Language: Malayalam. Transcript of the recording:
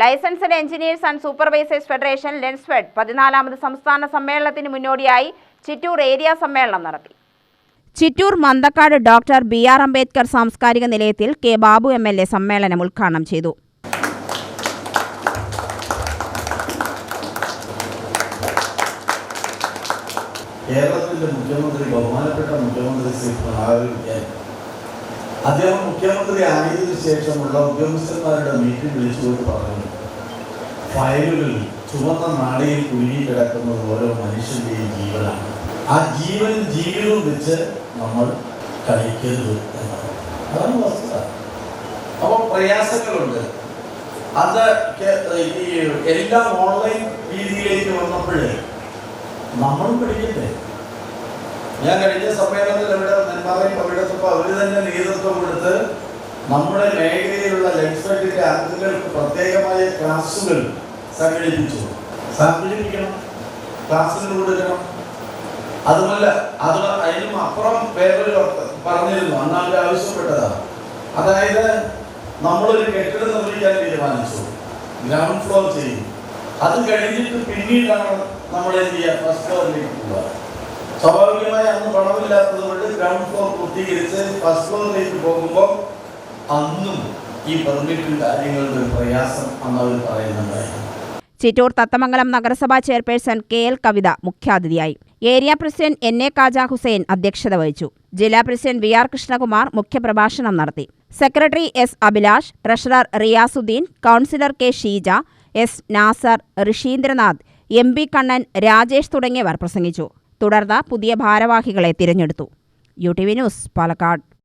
Licensed engineers and supervisors federation Lensfed പതിനാലാമത് സംസ്ഥാന സമ്മേളനത്തിന് മുന്നോടിയായി ചിറ്റൂർ ഏരിയ സമ്മേളനം നടത്തി. Chittur Manthakkad doctor B R Ambedkar സാംസ്കാരിക നിലയത്തിൽ K Babu M L A സമ്മേളനം ഉദ്ഘാടനം ചെയ്തു. കേരളത്തിന്റെ മുഖ്യമന്ത്രി ബഹുമാനപ്പെട്ട മുഖ്യമന്ത്രി ശ്രീ പിണറായി വിജയൻ അദ്ദേഹം മുഖ്യമന്ത്രി ആയതിനു ശേഷമുള്ള ഉദ്യോഗസ്ഥന്മാരുടെ മീറ്റിംഗ് വിളിച്ചുകൊണ്ട് പറഞ്ഞു. ഫയലുകളിൽ ചുവന്ന നാടയിൽ കുഴുകി കിടക്കുന്ന ഓരോ മനുഷ്യന്റെയും ജീവനാണ്. ആ ജീവനും ജീവിതവും വെച്ച് നമ്മൾ കളിക്കരുത് എന്നാണ്. അതാണ് വസ്തുത. അപ്പോൾ പ്രയാസങ്ങളുണ്ട്. അത് എല്ലാം ഓൺലൈൻ രീതിയിലേക്ക് വന്നപ്പോഴേ നമ്മളും പഠിക്കട്ടെ. ഞാൻ കഴിഞ്ഞ സമ്മേളനത്തിൽ ഇവിടെ നെന്മാറയും പങ്കെടുത്തപ്പോൾ അവർ തന്നെ നേതൃത്വം കൊടുത്ത് നമ്മുടെ മേഖലയിലുള്ള ലെജിസ്ലേറ്റീവ് അംഗങ്ങൾക്ക് പ്രത്യേകമായ ക്ലാസുകൾ സംഘടിപ്പിച്ചു. സംഘടിപ്പിക്കണം. ക്ലാസ്സുകൾ കൊടുക്കണം. അതുമല്ല അത് അതിനും അപ്പുറം വേറൊരു പറഞ്ഞിരുന്നു അന്ന് അവർ ആവശ്യപ്പെട്ടതാണ്. അതായത് നമ്മളൊരു കെട്ടിടം നിർമ്മിക്കാൻ തീരുമാനിച്ചു. ഗ്രൗണ്ട് ഫ്ലോർ ചെയ്യും അത് കഴിഞ്ഞിട്ട് പിന്നീടാണ് നമ്മൾ എന്ത് ചെയ്യുക? ഫസ്റ്റ് ഫ്ലോറിലേക്ക് പോവുക. സ്വാഭാവികമായി അന്ന് പണമില്ലാത്തത് കൊണ്ട് ഗ്രൗണ്ട് ഫ്ലോർ പൂർത്തീകരിച്ച് ഫസ്റ്റ് ഫ്ലോറിലേക്ക് പോകുമ്പോൾ അന്നും ഈ പെർമിറ്റും കാര്യങ്ങളുടെ പ്രയാസം എന്നവർ പറയുന്നുണ്ടായിരുന്നു. ചിറ്റൂർ തത്തമംഗലം നഗരസഭാ ചെയർപേഴ്സൺ കെ എൽ കവിത മുഖ്യാതിഥിയായി. Area president N A Kaja Hussain അധ്യക്ഷത വഹിച്ചു. ജില്ലാ പ്രസിഡന്റ് വി ആർ കൃഷ്ണകുമാർ മുഖ്യപ്രഭാഷണം നടത്തി. Secretary S Abhilash treasurer Riyasuddin councillor K Sheeja S Nasar Rishindranath M P Kannan Rajesh തുടങ്ങിയവർ പ്രസംഗിച്ചു. തുടർന്ന് പുതിയ ഭാരവാഹികളെ തിരഞ്ഞെടുത്തു. U T V news Palakkad.